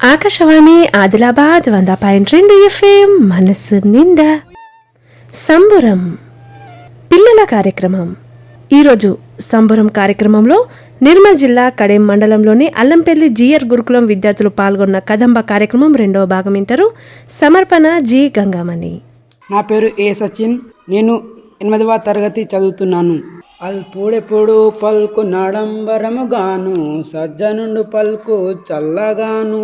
ఆకాశవాణి ఆదిలాబాద్ వంద పాయింట్ రెండు ఎఫ్ఎం మనసు నిండా సంబురం పిల్లల కార్యక్రమం ఈరోజు సంబురం కార్యక్రమంలో నిర్మల్ జిల్లా కడెం మండలంలోని అల్లంపల్లి జిఆర్ గురుకులం విద్యార్థులు పాల్గొన్న కదంబ కార్యక్రమం రెండవ భాగం వింటారు సమర్పణ జి గంగామణి. నా పేరు ఏ సచిన్. నేను ఎనిమిదవ తరగతి చదువుతున్నాను. అల్పుడెప్పుడు పల్కు నడంబరముగాను సజ్జనుండు పల్కు చల్లగాను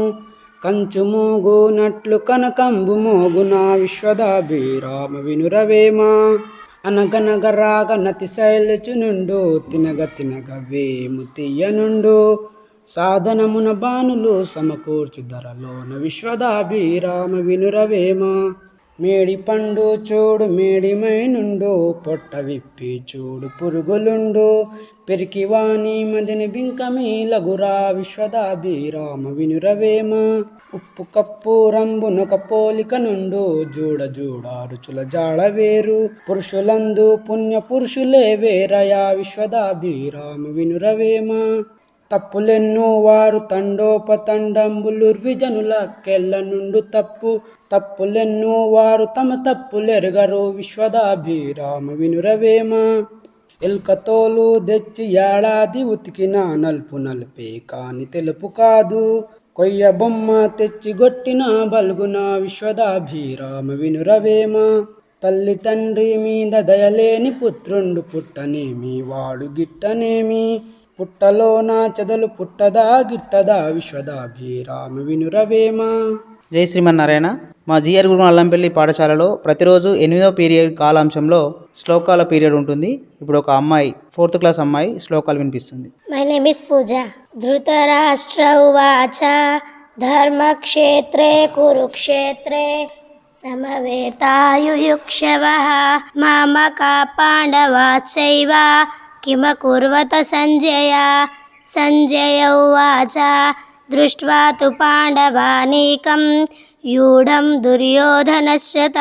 కంచు మోగునట్లు కనకంబు మోగు నా విశ్వదాభిరామ వినురవేమా. అనగనగ రాగ నతి శైలచునుండు తినగ తినగ వేము తీయనుండు. సాధనమున బాణులు సమకూర్చు ధరలోన విశ్వదాభిరామ వినురవేమా. మేడి పండు చూడు మేడిమైనుండు పొట్ట విప్పి చూడు పురుగులుండు. పెరికి వాణి మదిని బింకమి లగురా విశ్వదాభిరామ వినురవేమ. ఉప్పు కప్పు రంబునొక పోలిక నుండు జూడ జూడ రుచుల జాళ వేరు. పురుషులందు పుణ్య పురుషులే వేరయా విశ్వదాభిరామ వినురవేమ. తప్పులెన్నో వారు తండోపతండంబులుర్విజనుల కెల్ల నుండు తప్పు. తప్పులెన్నో వారు తమ తప్పులెరగరు విశ్వదాభిరామ వినురవేమ. ఎల్కతోలు తెచ్చి ఏడాది ఉతికిన నలుపు నలిపే కాని తెలుపు కాదు. కొయ్య బొమ్మ తెచ్చి గొట్టిన బల్గున విశ్వదాభిరామ వినురవేమ. తల్లి తండ్రి మీద దయలేని పుత్రుండు పుట్టనేమి వాడు గిట్టనేమి. పుట్టలోన చెదలు పుట్టదా గిట్టదా విశ్వదాభిరామ వినురవేమ. జై శ్రీమన్నారాయణ. మా జిఆర్ గురు అల్లంపల్లి పాఠశాలలో ప్రతిరోజు ఎనిమిదవ పీరియడ్ కాలాంశంలో శ్లోకాల పీరియడ్ ఉంటుంది. ఇప్పుడు ఒక అమ్మాయి ఫోర్త్ క్లాస్ అమ్మాయి శ్లోకాలు వినిపిస్తుంది. My name is Pooja. Dhritarashtra ఉవాచ. ధర్మక్షేత్రే కురుక్షేత్రే సమవేతాయుయుక్షవः. మామకా పాండవాచైవ కిమకుర్వత సంజయ సంజయ ఉవాచ దృష్ట్వా తు పాండవానీకం యూఢం దుర్యోధనశ్రత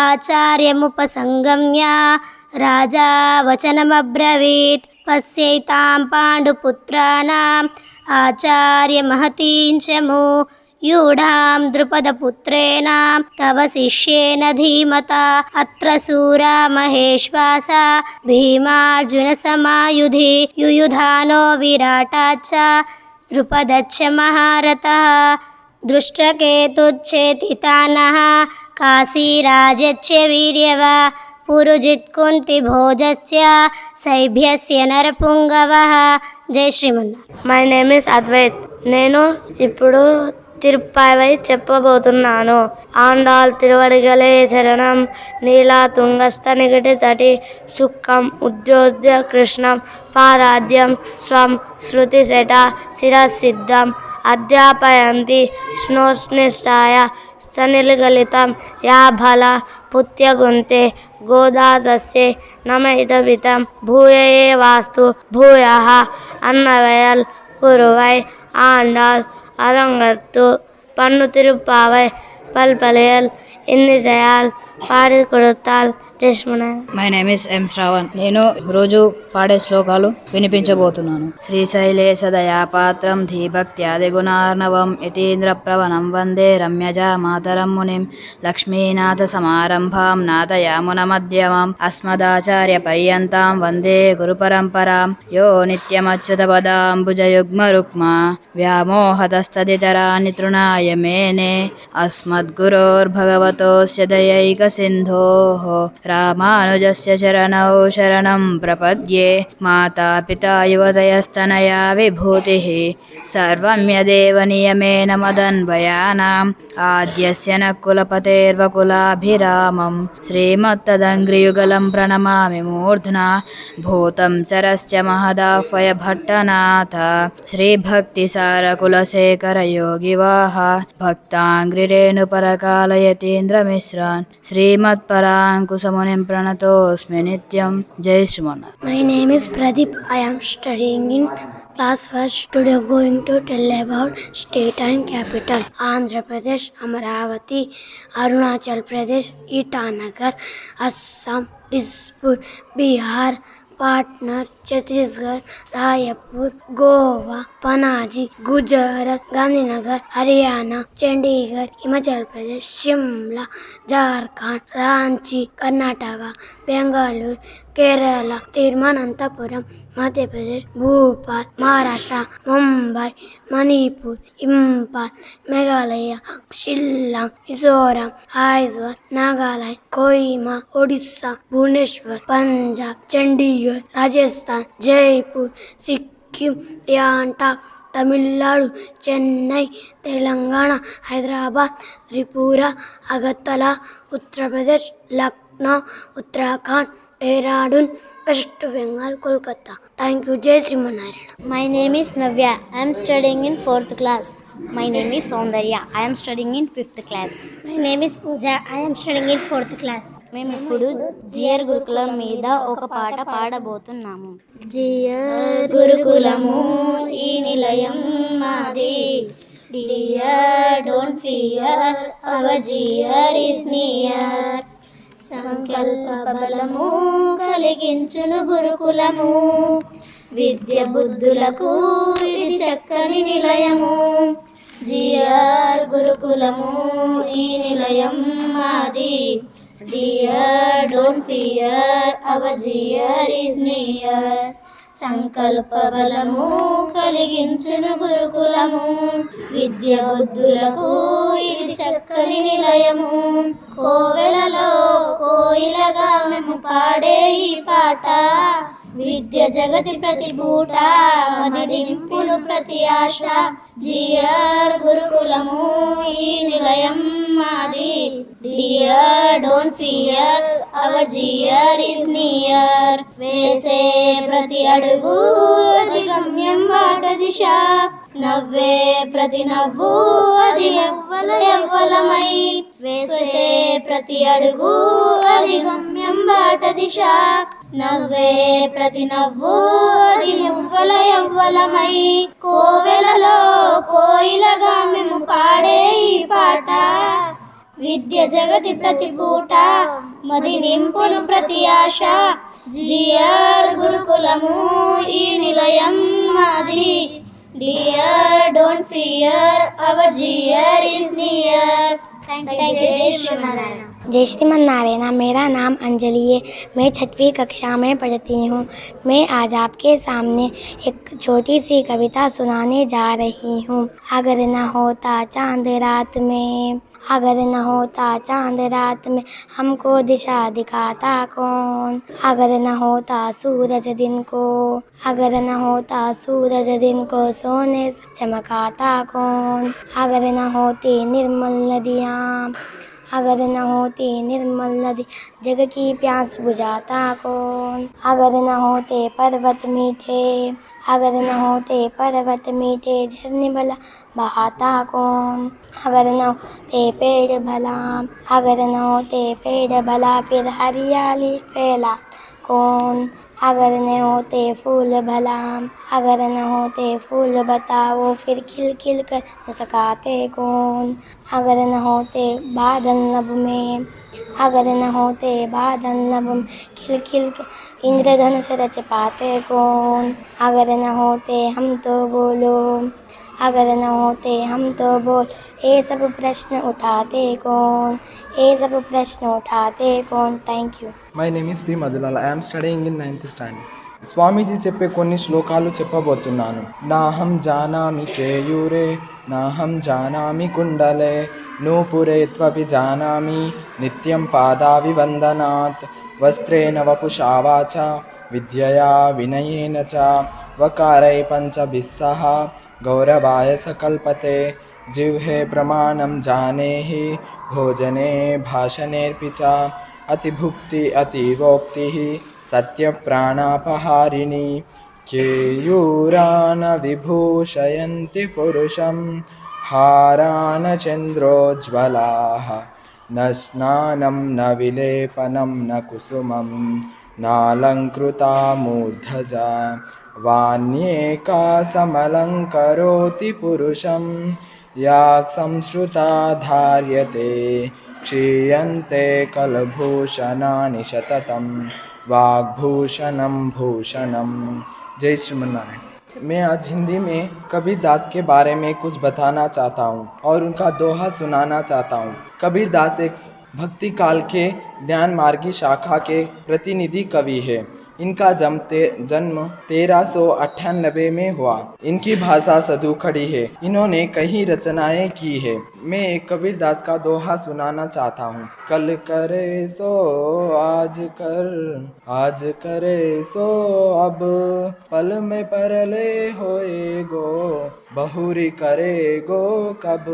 ఆచార్యముపసంగమ్య రాజా వచనమబ్రవీత్ పశ్యైతాం పాండుపుత్రాణం ఆచార్యమహతీం చము యూఢాం ద్రుపదపుత్రేణ తవ శిష్యేన ధీమత అత్ర శూరా మహేశ్వాస భీమార్జున సమాయుధి యుయుధానో విరాటాచ్చ ద్రుపదచ్చ మహారథः దృష్టకేతుచ్చేతితానः కాశీరాజచ్చ వీర్యవ పురుజిత్కుంతి భోజస్య సైభ్యస్య నరపుంగవ Jai Srimannarayana my name is Advait నేను ఇప్పుడు తిరుప్పావై చెప్పబోతున్నాను. ఆండాల్ తిరువడిగలే శరణం నీలా తుంగస్థ నిగటి తటి సుఖం ఉద్యోద్య కృష్ణం పారాధ్యం స్వం శృతి శట శిరసిద్ధం అధ్యాపయంతి స్నోస్నిష్టాయ సనిలిగలితం యా బల పుత్యగుంతే గోదాదస్యే నమైతవితం భూయయే వాస్తు భూయ అన్నవయల్ కురువై ఆండాల్ அரங்கத்து பண்ணு திருப்பாவை பல்பலையல் இன்னிசையால் பாடி கொடுத்தால் జస్మన my name is M Shravan నేను రోజు పాడే శ్లోకాలు వినిపించబోతున్నాను. శ్రీశైలేశ దయాపాత్రం ధీభక్త్యాది గుణార్ణవం యతీంద్ర ప్రవణం వందే రమ్యజా మాతరం మునిం లక్ష్మీనాథ సమారంభాం నాథయామున మధ్యమం అస్మదాచార్య పర్యంతం వందే గురు పరంపరాం యో నిత్యమచ్యుత పదాంబుజయుగ్మ రుక్మ వ్యామోహతస్తదితరాని తృణాయ మేనే అస్మద్గురోర్భగవతోస్య దయైక సింధోః రామానుజస్య చరణౌ శరణం ప్రపద్యే మాతాపితా యువతయస్తనయా విభూతిः సర్వం యదేవ నియమేన మదన్వయానాం ఆద్యస్య న కులపతేర్వకులాభిరామం శ్రీమత్తదంగ్రియుగలం ప్రణమామి మూర్ధ్నా భూతం చరస్య మహదాహ్వయ భట్టనాథ శ్రీభక్తిసారకులశేఖర యోగివాహ భక్తాంగ్రిరేణుపరకాలయతీంద్రమిశ్రాన్ Namo Pranato Smenityam Jai Srimanath. My name is Pradeep. I am studying in class first. Today I'm going to tell about state and capital. Andhra Pradesh, Amaravati, Arunachal Pradesh, Itanagar, Assam, Dispur, Bihar, Patna, Chhattisgarh Raipur Goa Panaji Gujarat Gandhinagar Haryana Chandigarh Himachal Pradesh Shimla Jharkhand Ranchi Karnataka Bengaluru Kerala Thiruvananthapuram Madhya Pradesh Bhopal Maharashtra Mumbai Manipur Imphal Meghalaya Shillong Mizoram Aizawl Nagaland Kohima Odisha Bhubaneswar Punjab Chandigarh Rajasthan Jaipur Sikkim Gangtok Tamil Nadu Chennai Telangana Hyderabad Tripura Agartala Uttar Pradesh Lucknow Uttarakhand Dehradun West Bengal Kolkata. Thank you Jai Srimannarayana. My name is Navya I'm studying in fourth class. My name is Saundarya. I am studying in fifth class. My name is Pooja I am studying in fourth class మేము ఇప్పుడు జియర్ గురుకులం మీద ఒక పాట పాడబోతున్నాము. జియర్ గురుకులము ఈ నిలయం మాది. Dear don't fear our Jeeyar is near సంకల్ప బలము కలిగించును గురుకులము. విద్య బుద్ధులకు ఇది చక్కని నిలయము. జిఆర్ గురుకులము ఈ నిలయం మాది. Dear don't fear our Jeeyar is near. సంకల్ప బలము కలిగించును గురుకులము. విద్య బుద్ధులకు ఇది చక్కని నిలయము. కోవెలలో కోయిలగా మేము పాడే ఈ పాట. విద్య జగతి ప్రతి బూట మదిదింపును ప్రతి ఆశ. జియర్ గురుకులము ఈ నిలయం మాది. Dear don't fear our Jeeyar is near. వేసే ప్రతి అడుగు అది గమ్యం వాట దిశ. నవ్వే ప్రతి నవ్వు అది ఎవ్వల ఎవ్వలమై. వేసే ప్రతి అడుగు అది గమ్యం బాట దిశ. నవ్వే ప్రతి నవ్వు అది ఎవ్వల ఎవ్వలమై. కోవెలలో కోయిలగా మేము పాడే ఈ పాట. విద్య జగతి ప్రతి పూట మది నింపును ప్రతి ఆశ. జియర్ గురుకులము ఈ నిలయం మాది. Dear don't fear our Jeeyar is near. Thank you Jai Srimannarayana. Jai Shriman Narayan मेरा नाम अंजलि है। मैं छठवीं कक्षा में पढ़ती हूँ। मैं आज आपके सामने एक छोटी सी कविता सुनाने जा रही हूँ। अगर न होता चाँद रात में, अगर न होता चाँद रात में, हमको दिशा दिखाता कौन? अगर न होता सूरज दिन को, अगर न होता सूरज दिन को, सोने से चमकाता कौन? अगर न होती निर्मल नदियाँ अगर न होती निर्मल नदी, जग की प्यास बुझाता कौन? अगर न होते पर्वत मीठे, अगर न होते पर्वत मीठे, झरने भला बहाता कौन? अगर न होते पेड़ भला, अगर न होते पेड़ भला, फिर हरियाली फैला कौन? अगर न होते फूल भलाम, अगर न होते फूल बताओ, फिर खिल खिल कर मुस्काते कौन? अगर न होते बादल नब में, अगर न होते बादल नब खिल खिल कर इंद्रधनुष रच पाते कौन? अगर न होते हम तो बोलो। अगर न होते हम तो बोल ये सब प्रश्न उठाते कौन ये सब प्रश्न उठाते कौन thank you my name is P Madhulal I'm studying in ninth standard Swamiji చెప్పే కొన్ని శ్లోకాలు చెప్పబోతున్నాను నాహం జానామి కేయూరే నాహం జానామి కుండలే నూపురే త్వపి జానామి నిత్యం పాదావి వందనాత్ వస్త్రేణ వపుషా विद्यया विनयेन च वकारै पञ्चभिः सह गौरवाय सकल्पते। जिह्वे प्रमाणं जानेहि भोजने भाषणेऽपि च अतिभुक्ति अतीवोक्तिः सत्यप्राणापहारिणी। केयूरान् विभूषयन्ति पुरुषं हारान् चन्द्रोज्ज्वलाः न स्नानं न विलेपनं न कुसुमम्। नालङ्कृता मूर्धजा वाण्येका समलङ्करोति पुरुषं या संश्रुता धार्यते, क्षीयन्ते कलभूषणानि शततं वाग्भूषणं भूषणम। जय श्रीमन्नारायण। मैं आज हिंदी में कबीर दास के बारे में कुछ बताना चाहता हूँ और उनका दोहा सुनाना चाहता हूँ। कबीर दास एक भक्ति काल के ध्यान मार्गी शाखा के प्रतिनिधि कवि है। इनका जन्म ते, जन्म तेरह सौ अट्ठानबे में हुआ। इनकी भाषा सदु खड़ी है। इन्होंने कई रचनाएँ की है। मैं कबीर दास का दोहा सुनाना चाहता हूँ। कल करे सो आज कर आज करे सो अब पल में परले होए गो बहुरी करे गो कब।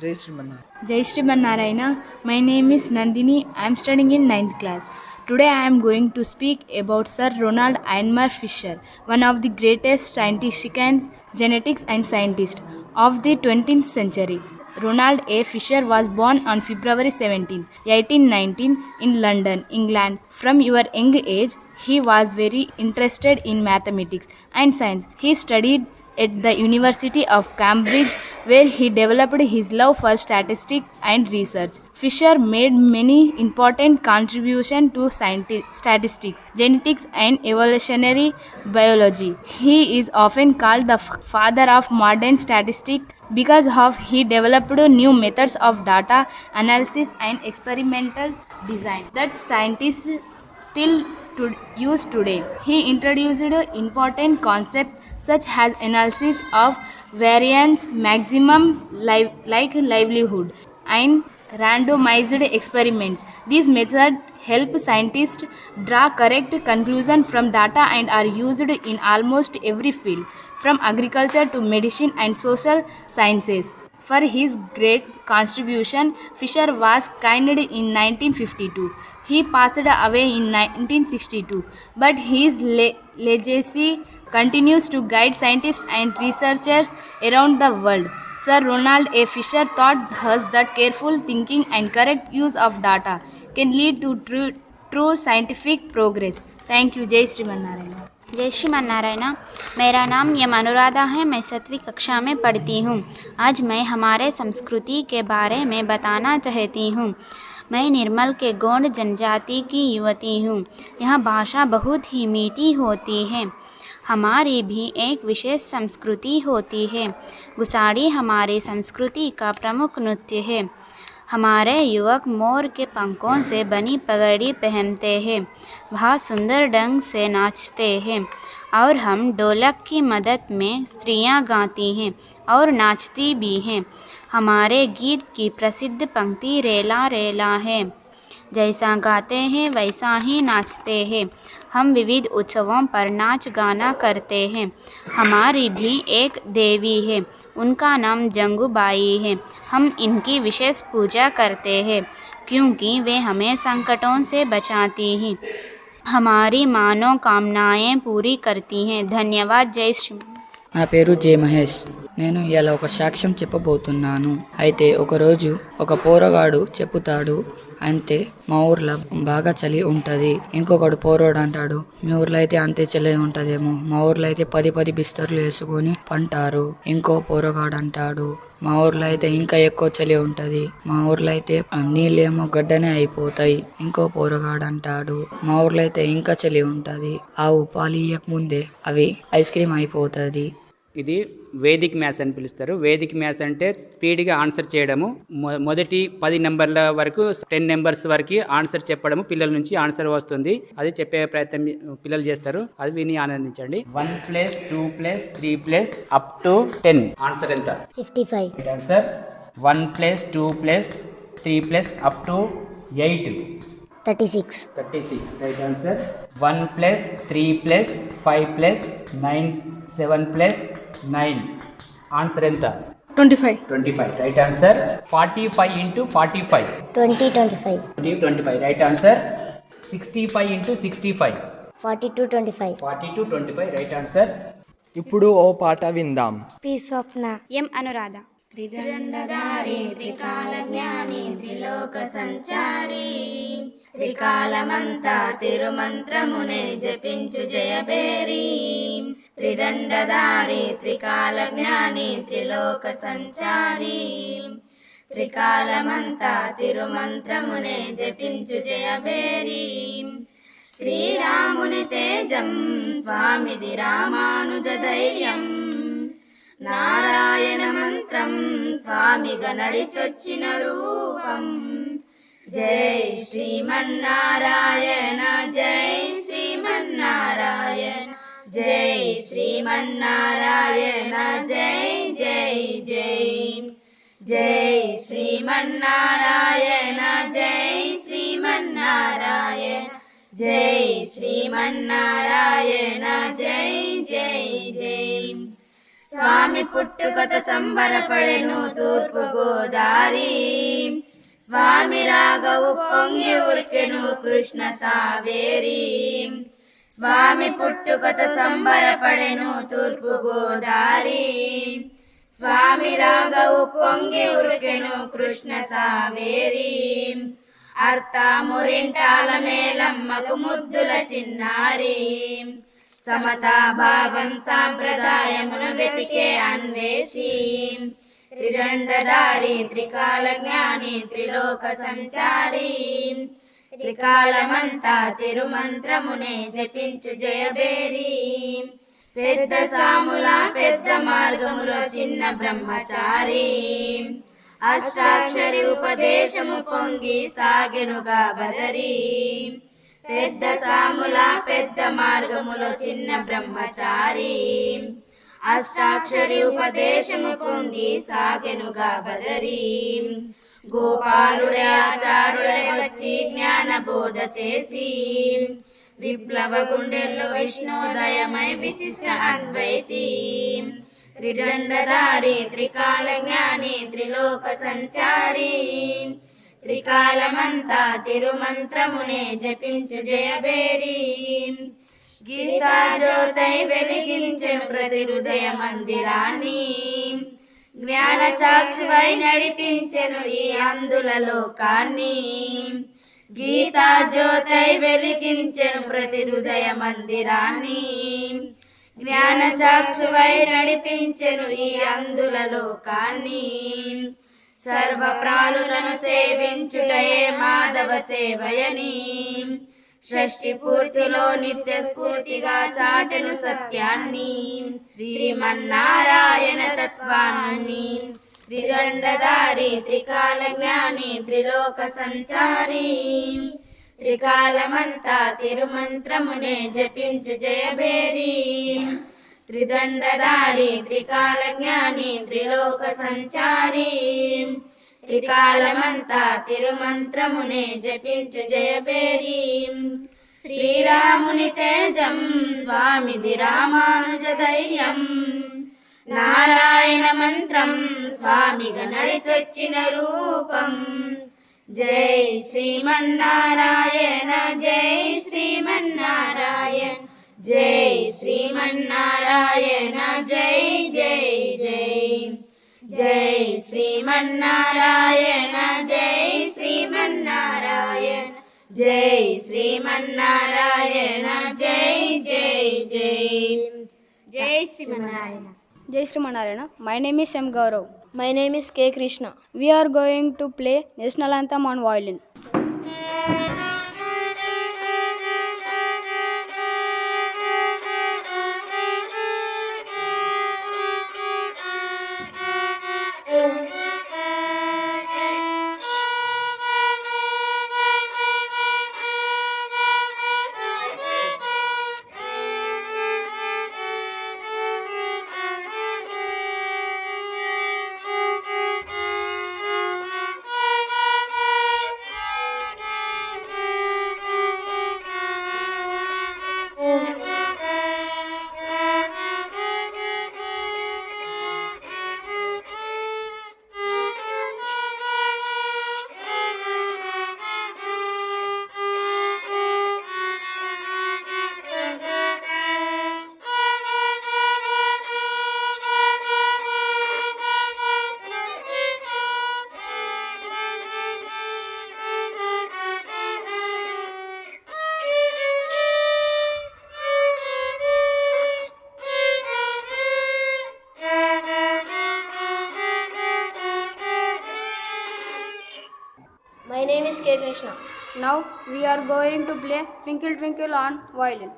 जय Shri Sriman Narayana Jai Shri Narayana. My name is Nandini. I am studying in 9th class. Today I am going to speak about Sir Ronald Einmar Fisher, one of the greatest scientists, genetics and scientist of the 20th century. Ronald A. Fisher was born on February 17, 1819 in London, England. From your young age, he was very interested in mathematics and science. He studied at the University of Cambridge, where he developed his love for statistics and research. Fisher made many important contributions to statistics, genetics, and evolutionary biology. He is often called the father of modern statistics because of he developed new methods of data analysis and experimental design that scientists still to use today. He introduced important concepts such as analysis of variance, maximum li- like livelihood, and randomized experiments. These methods help scientists draw correct conclusions from data and are used in almost every field, from agriculture to medicine and social sciences. For his great contribution, Fisher was knighted in 1952. He passed away in 1962, but his le- legacy continues to guide scientists and researchers around the world. Sir Ronald A. Fisher taught us that careful thinking and correct use of data can lead to true, true scientific progress. Thank you, Jai Sriman Narayana. जय श्रीमान नारायणा मेरा नाम यम अनुराधा है मैं सतवीं कक्षा में पढ़ती हूँ आज मैं हमारे संस्कृति के बारे में बताना चाहती हूँ मैं निर्मल के गौड़ जनजाति की युवती हूँ यह भाषा बहुत ही मीठी होती है हमारी भी एक विशेष संस्कृति होती है। गुसाड़ी हमारी संस्कृति का प्रमुख नृत्य है। हमारे युवक मोर के पंखों से बनी पगड़ी पहनते हैं। वह सुंदर ढंग से नाचते हैं और हम ढोलक की मदद में स्त्रियाँ गाती हैं और नाचती भी हैं। हमारे गीत की प्रसिद्ध पंक्ति रेला रेला है। जैसा गाते हैं वैसा ही नाचते हैं हम विविध उत्सवों पर नाच गाना करते हैं हमारी भी एक देवी है उनका नाम जंगूबाई है हम इनकी विशेष पूजा करते हैं क्योंकि वे हमें संकटों से बचाती हैं हमारी मनोकामनाएं पूरी करती हैं धन्यवाद जय श्री నా పేరు జే మహేష్ నేను ఇలా ఒక సాక్ష్యం చెప్పబోతున్నాను. అయితే ఒకరోజు ఒక పోరగాడు చెప్పుతాడు అంతే మా ఊర్లో బాగా చలి ఉంటుంది. ఇంకొకడు పోరోడు అంటాడు మీ ఊర్లో అయితే అంతే చలి ఉంటుందేమో. మా ఊర్లో అయితే పది పది బిస్తర్లు వేసుకొని పంటారు. ఇంకో పోరగాడు అంటాడు మా ఊర్లో అయితే ఇంకా ఎక్కువ చలి ఉంటుంది. మా ఊర్లో అయితే నీళ్ళేమో గడ్డనే అయిపోతాయి. ఇంకో పోరగాడు అంటాడు మా ఊర్లో అయితే ఇంకా చలి ఉంటుంది. ఆవు పాలు ఇయ్యక ముందే అవి ఐస్ క్రీమ్ అయిపోతుంది. ఇది వేదిక్ మ్యాథ్స్ అని పిలుస్తారు. వేదిక్ మ్యాథ్స్ అంటే స్పీడ్గా ఆన్సర్ చేయడము. మొదటి పది నెంబర్ల వరకు టెన్ నెంబర్స్ వరకు ఆన్సర్ చెప్పడము పిల్లల నుంచి ఆన్సర్ వస్తుంది. అది చెప్పే ప్రయత్నం పిల్లలు చేస్తారు. అది విని ఆనందించండి. One plus two plus three plus up to ten. Answer ఎంత? Fifty five. Answer one plus two plus three plus up to eight. Thirty six. Thirty six. Right answer one plus three plus five plus nine seven plus nine answer ఎంత? 25. Twenty five. Right answer forty five into forty five twenty twenty five. Twenty five right answer sixty five into sixty five forty two twenty five forty two twenty five right answer ఇప్పుడు ఓ పాట విందాం త్రిదండధారి త్రికాల జ్ఞాని త్రిలోక సంచారి త్రికాలమంతా తిరుమంత్రమునే జపించు జయబేరి త్రిదండధారి త్రికాల జ్ఞాని త్రిలోక సంచారి త్రికాలమంతా తిరుమంత్రమునే జపించు జయబేరి శ్రీరాముని తేజం స్వామిది రామానుజ ధైర్యం. నారాయణ మంత్రం స్వామిగా నడిచొచ్చిన రూపం. జై శ్రీమన్నారాయణ జై శ్రీమన్నారాయణ జై శ్రీమన్నారాయణ జై జై జై. జై శ్రీమన్నారాయణ జై శ్రీమన్నారాయణ జై శ్రీమన్నారాయణ జై జై జై. స్వామి పుట్టుకత సంబరపడెను తూర్పు గోదారి స్వామి రాఘవు పొంగి ఉరికెను కృష్ణ సావేరి. స్వామి పుట్టుకత సంబరపడెను తూర్పు గోదారి స్వామి రాఘవు పొంగి ఉరికెను కృష్ణ సావేరి. అర్థమురింటాల మేలమ్మకు ముద్దుల చిన్నారీ. సమతాభావం సాంప్రదాయమును వెతికే అన్వేషి త్రిదండధారి త్రికాల జ్ఞాని త్రిలోక సంచారి త్రికాలమంతా తిరుమంత్రమునే జపించు జయబేరి పెద్ద సాముల పెద్ద మార్గములో చిన్న బ్రహ్మచారి। అష్టాక్షరి ఉపదేశము పొంగి సాగెనుగా బదరీ। పెద్ద సాముల పెద్ద మార్గములో చిన్న బ్రహ్మచారి. అష్టాక్షరి ఉపదేశము పొంది సాగెనుగా బదరి. గోపాలుడే ఆచారుడే వచ్చి జ్ఞాన బోధ చేసి. విప్లవ గుండెల్లో విష్ణుదయమై విశిష్ట అద్వైతి. త్రిదండధారి త్రికాల జ్ఞాని త్రిలోక సంచారి. త్రికాలమంతా తిరుమంత్రమునే జపించు జయబేరి గీతా జ్యోతై వెలిగించెను ప్రతి హృదయ మందిరాన్ని. జ్ఞాన చాక్షువై నడిపించెను ఈ అందుల లోకాన్ని. గీతా జ్యోతై వెలిగించెను ప్రతి హృదయ మందిరాన్ని. జ్ఞాన చాక్షువై నడిపించెను ఈ అందుల లోకాన్ని. సర్వ ప్రాణులను సేవించుటయే మాధవ సేవయని. షష్ఠి పూర్తిలో నిత్య స్ఫూర్తిగా చాటెను సత్యాన్ని. శ్రీమన్నారాయణ తత్వాన్ని. త్రిదండధారి త్రికాల జ్ఞాని త్రిలోక సంచారి. త్రికాలమంతా తిరుమంత్రమునే జపించు జయభేరీ. త్రిదండధారి త్రికాల జ్ఞాని త్రిలోక సంచారి. త్రికాలమంతా తిరుమంత్రమునే జపించు జయపేరి. శ్రీరాముని తేజం స్వామిది రామానుజ ధైర్యం. నారాయణ మంత్రం స్వామిగా నడిచొచ్చిన రూపం. జై శ్రీమన్నారాయణ జై శ్రీమన్నారాయణ. జై శ్రీమన్నారాయణ జై జై జై జై శ్రీమన్నారాయణ జై శ్రీమన్నారాయణ జై శ్రీమన్నారాయణ జై జై జై జై Srimannarayana Jai Sri Manarayana. My name is M. Gaurav. My name is K. Krishna. We are going to play National Anthem on Krishna. Now we are going to play Twinkle Twinkle on violin.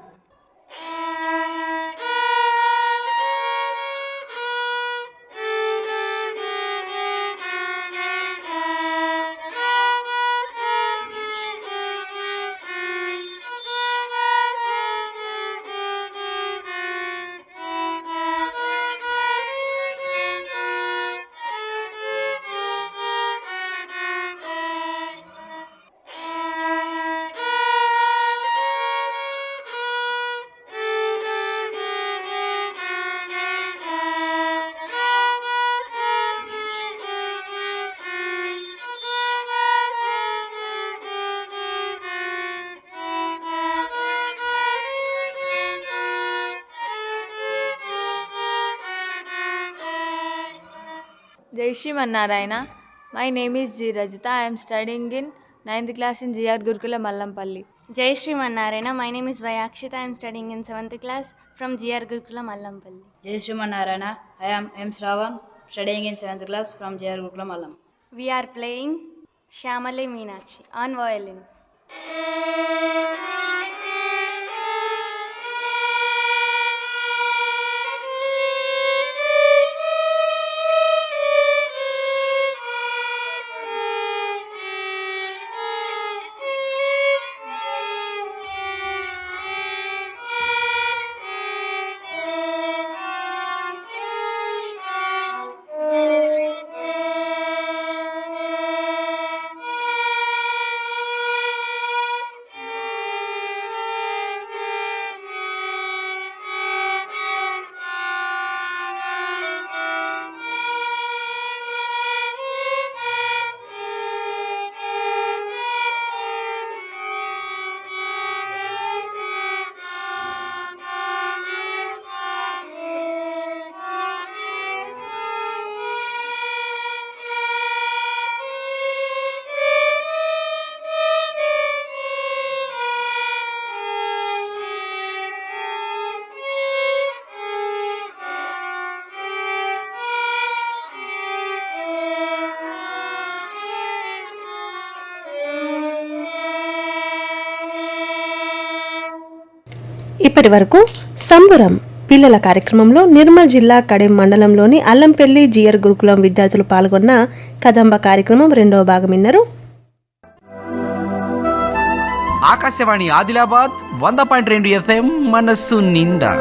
Jai Shri Mannarayana my name is G Rajitha I'm studying in ninth class in GR Gurukula Mallampalli Jai Shri Mannarayana my name is Vaiyakshita I'm studying in seventh class from GR Gurukula Mallampalli Jai Shri Mannarayana I'm M Shravan studying in seventh class from GR Gurukula Mallam we are playing Shyamale Meenakshi on violin ఇప్పటి వరకు సంబురం పిల్లల కార్యక్రమంలో నిర్మల్ జిల్లా కడెం మండలంలోని అల్లంపల్లి జియర్ గురుకులం విద్యార్థులు పాల్గొన్న కదంబ కార్యక్రమం రెండవ భాగం విన్నారు. ఆకాశవాణి ఆదిలాబాద్ వంద పాయింట్ రెండు ఎఫ్ఎం మనస్సు నిండా.